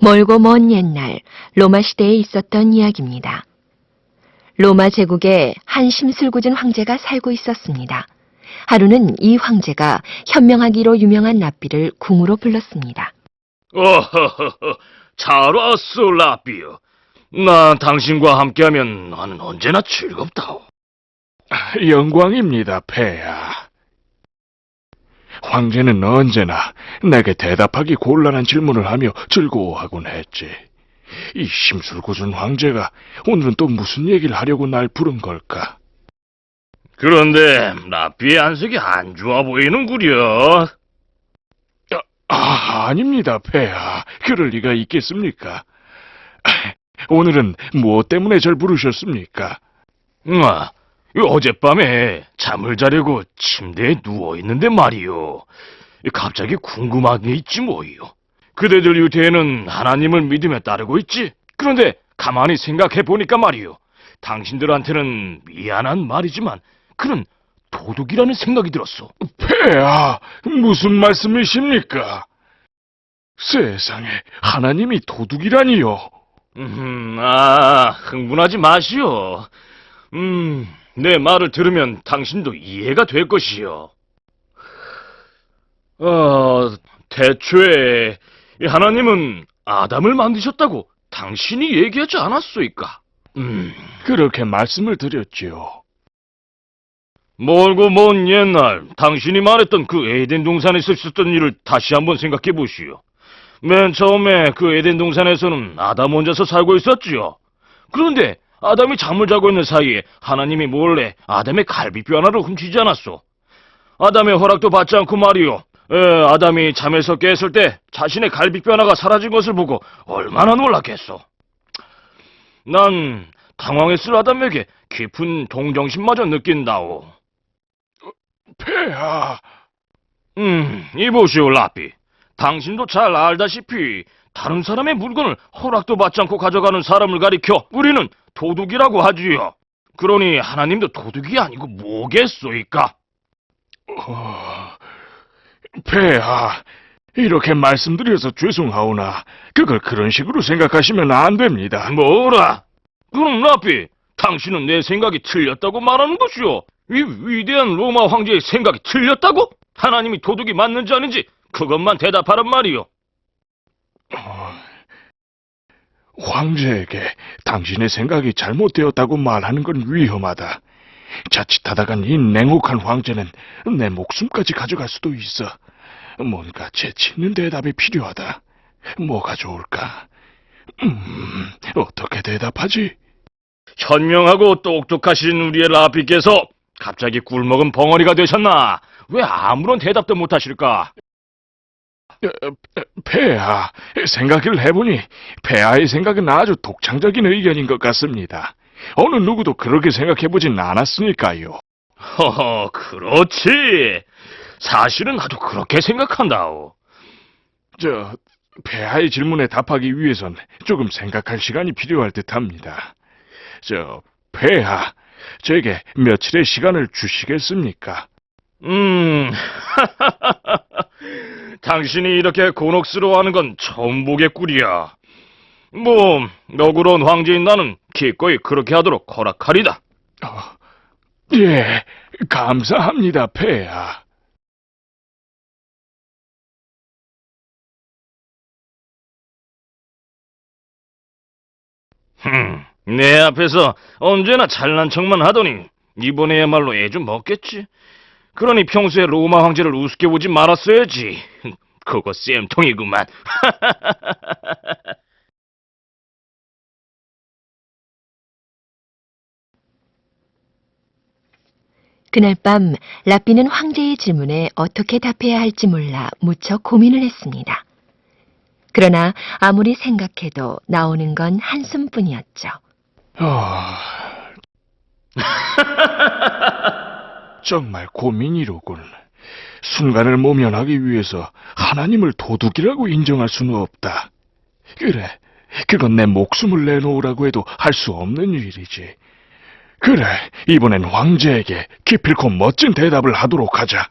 멀고 먼 옛날 로마 시대에 있었던 이야기입니다. 로마 제국에 한 심술궂은 황제가 살고 있었습니다. 하루는 이 황제가 현명하기로 유명한 랍비를 궁으로 불렀습니다. 어허허허, 잘 왔어, 라비요. 난 당신과 함께하면 나는 언제나 즐겁다오. 영광입니다, 폐하. 황제는 언제나 내게 대답하기 곤란한 질문을 하며 즐거워하곤 했지. 이 심술궂은 황제가 오늘은 또 무슨 얘기를 하려고 날 부른 걸까? 그런데 라비의 안색이 안 좋아 보이는구려. 아, 아닙니다, 폐하. 그럴 리가 있겠습니까? 오늘은 무엇 때문에 절 부르셨습니까? 아, 이 어젯밤에 잠을 자려고 침대에 누워있는데 말이요. 갑자기 궁금한 게 있지 뭐요. 그대들 유태에는 하나님을 믿으며 따르고 있지. 그런데 가만히 생각해 보니까 말이요. 당신들한테는 미안한 말이지만 그는 도둑이라는 생각이 들었어. 폐하, 무슨 말씀이십니까? 세상에, 하나님이 도둑이라니요. 음, 아, 흥분하지 마시오. 음, 내 말을 들으면 당신도 이해가 될 것이요. 어, 대초에 이 하나님은 아담을 만드셨다고 당신이 얘기하지 않았소이까? 음, 그렇게 말씀을 드렸지요. 멀고 먼 옛날 당신이 말했던 그 에덴 동산에서 있었던 일을 다시 한번 생각해 보시오. 맨 처음에 그 에덴 동산에서는 아담 혼자서 살고 있었지요. 그런데 아담이 잠을 자고 있는 사이에 하나님이 몰래 아담의 갈비뼈 하나를 훔치지 않았소. 아담의 허락도 받지 않고 말이요. 에, 아담이 잠에서 깼을 때 자신의 갈비뼈 하나가 사라진 것을 보고 얼마나 놀랐겠소. 난 당황했을 아담에게 깊은 동정심마저 느낀다오. 폐하, 음, 이보시오, 라삐. 당신도 잘 알다시피 다른 사람의 물건을 허락도 받지 않고 가져가는 사람을 가리켜 우리는 도둑이라고 하지요. 그러니 하나님도 도둑이 아니고 뭐겠소이까? 어, 폐하, 이렇게 말씀드려서 죄송하오나, 그걸 그런 식으로 생각하시면 안 됩니다. 뭐라? 그럼 라삐, 당신은 내 생각이 틀렸다고 말하는 것이오. 이 위대한 로마 황제의 생각이 틀렸다고? 하나님이 도둑이 맞는지 아닌지 그것만 대답하란 말이오. 어, 황제에게 당신의 생각이 잘못되었다고 말하는 건 위험하다. 자칫하다간 이 냉혹한 황제는 내 목숨까지 가져갈 수도 있어. 뭔가 재치 있는 대답이 필요하다. 뭐가 좋을까? 음, 어떻게 대답하지? 현명하고 똑똑하신 우리의 라피께서 갑자기 꿀먹은 벙어리가 되셨나? 왜 아무런 대답도 못하실까? 어, 어, 폐하, 생각을 해보니 폐하의 생각은 아주 독창적인 의견인 것 같습니다. 어느 누구도 그렇게 생각해보진 않았으니까요. 허허, 그렇지. 사실은 나도 그렇게 생각한다오. 저, 폐하의 질문에 답하기 위해선 조금 생각할 시간이 필요할 듯 합니다. 저, 폐하, 저에게 며칠의 시간을 주시겠습니까? 음, 당신이 이렇게 곤혹스러워하는 건 처음 보겠구리야. 뭐, 너그러운 황제인 나는 기꺼이 그렇게 하도록 허락하리다. 어, 예, 감사합니다, 폐하. 흠, 내 앞에서 언제나 잘난 척만 하더니 이번에야말로 애 좀 먹겠지. 그러니 평소에 로마 황제를 우습게 보지 말았어야지. 그거 쌤통이구만. 그날 밤 랍비는 황제의 질문에 어떻게 답해야 할지 몰라 무척 고민을 했습니다. 그러나 아무리 생각해도 나오는 건 한숨뿐이었죠. 어... 정말 고민이로군. 순간을 모면하기 위해서 하나님을 도둑이라고 인정할 수는 없다. 그래, 그건 내 목숨을 내놓으라고 해도 할 수 없는 일이지. 그래, 이번엔 황제에게 기필코 멋진 대답을 하도록 하자.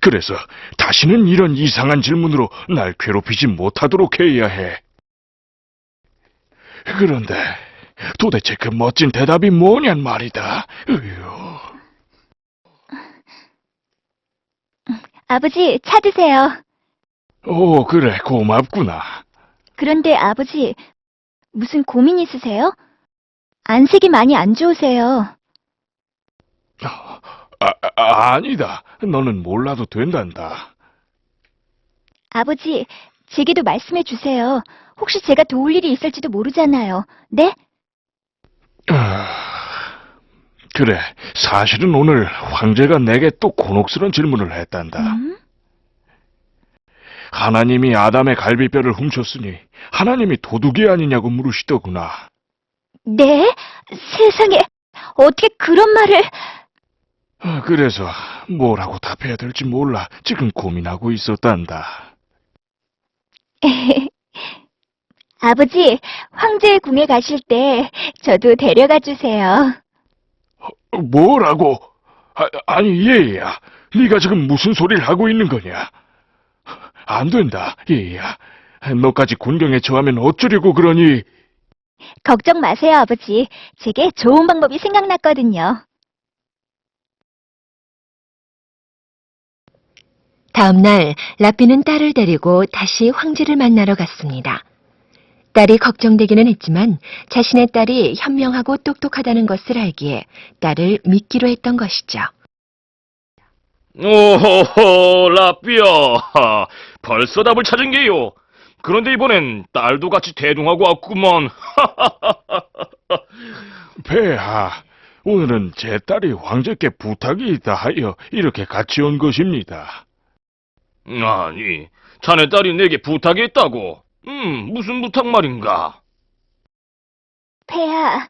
그래서 다시는 이런 이상한 질문으로 날 괴롭히지 못하도록 해야 해. 그런데 도대체 그 멋진 대답이 뭐냔 말이다. 으유. 아버지, 차 드세요. 오, 그래, 고맙구나. 그런데 아버지, 무슨 고민 있으세요? 안색이 많이 안 좋으세요. 아, 아, 아니다. 너는 몰라도 된단다. 아버지, 제게도 말씀해 주세요. 혹시 제가 도울 일이 있을지도 모르잖아요. 네? 아, 그래, 사실은 오늘 황제가 내게 또 곤혹스러운 질문을 했단다. 음? 하나님이 아담의 갈비뼈를 훔쳤으니 하나님이 도둑이 아니냐고 물으시더구나. 네? 세상에, 어떻게 그런 말을... 아, 그래서 뭐라고 답해야 될지 몰라 지금 고민하고 있었단다. 아버지, 황제의 궁에 가실 때 저도 데려가 주세요. 어, 뭐라고? 아, 아니 얘야, 네가 지금 무슨 소리를 하고 있는 거냐? 안 된다, 얘야. 너까지 군경에 처하면 어쩌려고 그러니? 걱정 마세요, 아버지. 제게 좋은 방법이 생각났거든요. 다음 날 라삐는 딸을 데리고 다시 황제를 만나러 갔습니다. 딸이 걱정되기는 했지만 자신의 딸이 현명하고 똑똑하다는 것을 알기에 딸을 믿기로 했던 것이죠. 오호호, 라삐야. 벌써 답을 찾은 게요. 그런데 이번엔 딸도 같이 대동하고 왔구먼. 폐하, 오늘은 제 딸이 황제께 부탁이 있다 하여 이렇게 같이 온 것입니다. 아니, 자네 딸이 내게 부탁이 있다고. 음, 무슨 부탁 말인가? 폐하,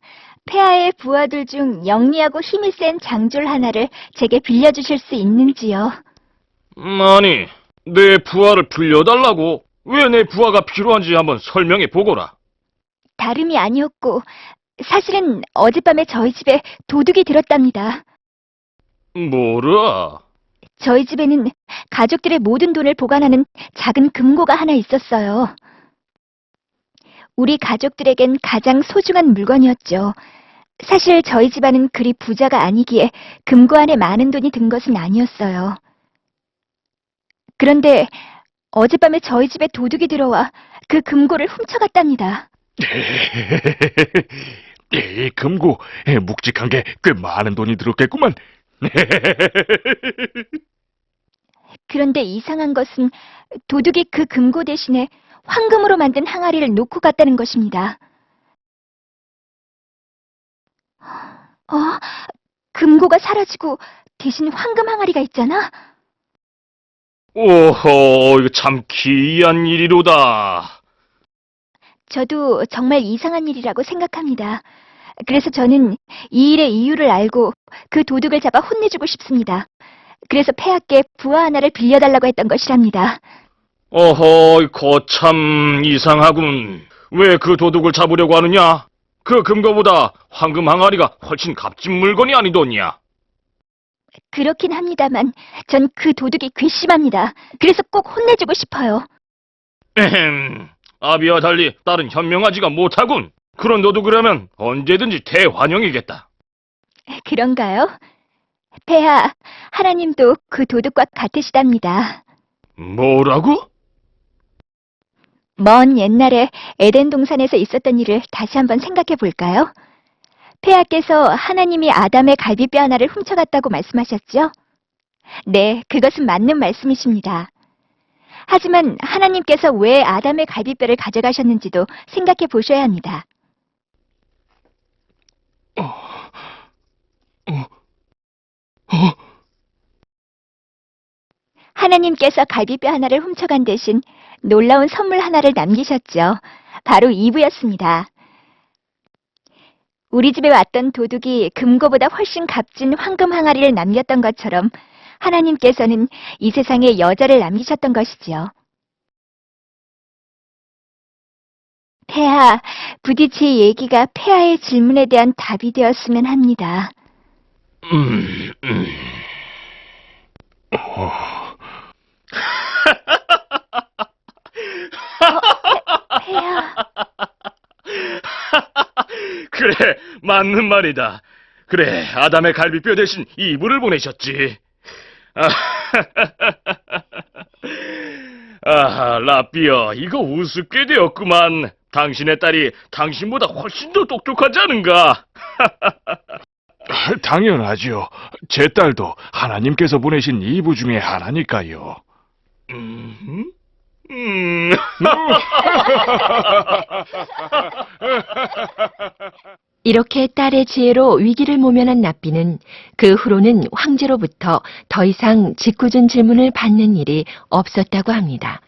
폐하의 부하들 중 영리하고 힘이 센 장졸 하나를 제게 빌려주실 수 있는지요? 음, 아니, 내 부하를 빌려달라고? 왜 내 부하가 필요한지 한번 설명해 보거라. 다름이 아니었고, 사실은 어젯밤에 저희 집에 도둑이 들었답니다. 뭐라? 저희 집에는 가족들의 모든 돈을 보관하는 작은 금고가 하나 있었어요. 우리 가족들에겐 가장 소중한 물건이었죠. 사실 저희 집안은 그리 부자가 아니기에 금고 안에 많은 돈이 든 것은 아니었어요. 그런데 어젯밤에 저희 집에 도둑이 들어와 그 금고를 훔쳐갔답니다. 이 금고 묵직한 게 꽤 많은 돈이 들었겠구만. 그런데 이상한 것은 도둑이 그 금고 대신에 황금으로 만든 항아리를 놓고 갔다는 것입니다. 어? 금고가 사라지고 대신 황금 항아리가 있잖아? 오호, 이거 참 기이한 일이로다. 저도 정말 이상한 일이라고 생각합니다. 그래서 저는 이 일의 이유를 알고 그 도둑을 잡아 혼내주고 싶습니다. 그래서 폐하께 부하 하나를 빌려달라고 했던 것이랍니다. 어허, 거참 이상하군. 왜 그 도둑을 잡으려고 하느냐? 그 금고보다 황금 항아리가 훨씬 값진 물건이 아니더냐? 그렇긴 합니다만 전 그 도둑이 괘씸합니다. 그래서 꼭 혼내주고 싶어요. 에헴, 아비와 달리 딸은 현명하지가 못하군. 그런 도둑이라면 언제든지 대환영이겠다. 그런가요? 폐하, 하나님도 그 도둑과 같으시답니다. 뭐라고? 먼 옛날에 에덴 동산에서 있었던 일을 다시 한번 생각해 볼까요? 폐하께서 하나님이 아담의 갈비뼈 하나를 훔쳐갔다고 말씀하셨죠? 네, 그것은 맞는 말씀이십니다. 하지만 하나님께서 왜 아담의 갈비뼈를 가져가셨는지도 생각해 보셔야 합니다. 어? 하나님께서 갈비뼈 하나를 훔쳐간 대신 놀라운 선물 하나를 남기셨죠. 바로 이브였습니다. 우리 집에 왔던 도둑이 금고보다 훨씬 값진 황금 항아리를 남겼던 것처럼 하나님께서는 이 세상에 여자를 남기셨던 것이지요. 폐하, 부디 제 얘기가 폐하의 질문에 대한 답이 되었으면 합니다. 음, 음. 폐 그래, 맞는 말이다. 그래, 아담의 갈비뼈 대신 이불을 보내셨지. 아, 아하, 라비어, 이거 우습게 되었구만. 당신의 딸이 당신보다 훨씬 더 똑똑하지 않은가? 당연하지요. 제 딸도 하나님께서 보내신 이부 중에 하나니까요. 음, 음. 이렇게 딸의 지혜로 위기를 모면한 납비는 그 후로는 황제로부터 더 이상 짓궂은 질문을 받는 일이 없었다고 합니다.